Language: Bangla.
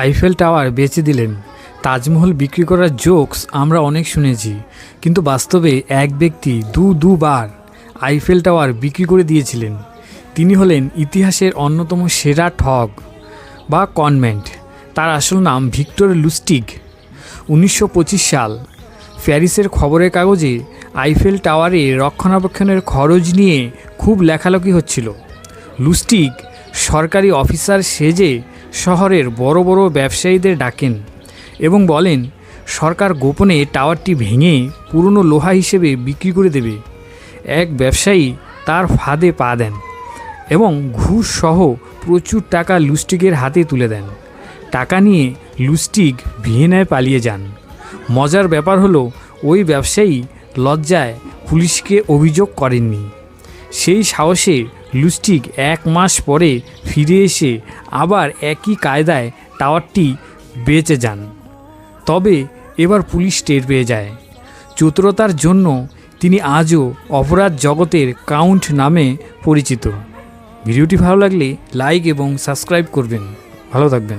আইফেল টাওয়ার বেচে দিলেন। তাজমহল বিক্রি করার জোকস আমরা অনেক শুনেছি, কিন্তু বাস্তবে এক ব্যক্তি দু দুবার আইফেল টাওয়ার বিক্রি করে দিয়েছিলেন। তিনি হলেন ইতিহাসের অন্যতম সেরা ঠগ বা কনভেন্ট। তার আসল নাম ভিক্টর লুস্টিগ। উনিশশো সাল প্যারিসের খবরের কাগজে আইফেল টাওয়ারে রক্ষণাবেক্ষণের খরচ নিয়ে খুব লেখালেখি হচ্ছিল। লুস্টিক সরকারি অফিসার সেজে শহরের বড় বড় ব্যবসায়ীদের ডাকেন এবং বলেন, সরকার গোপনে টাওয়ারটি ভেঙে পুরনো লোহা হিসেবে বিক্রি করে দেবে। এক ব্যবসায়ী তার ফাঁদে পা দেন এবং ঘুষ সহ প্রচুর টাকা লুস্টিকের হাতে তুলে দেন। টাকা নিয়ে লুস্টিক ভিয়েনায় পালিয়ে যান। মজার ব্যাপার হলো, ওই ব্যবসায়ী লজ্জায় পুলিশকে অভিযোগ করেননি। সেই সাহসে লুস্টিক এক মাস পরে ফিরে এসে আবার একই কায়দায় টাওয়ারটি বেঁচে যান। তবে এবার পুলিশ টের পেয়ে যায়। চতুরতার জন্য তিনি আজও অপরাধ জগতের কাউন্ট নামে পরিচিত। ভিডিওটি ভালো লাগলে লাইক এবং সাবস্ক্রাইব করবেন। ভালো থাকবেন।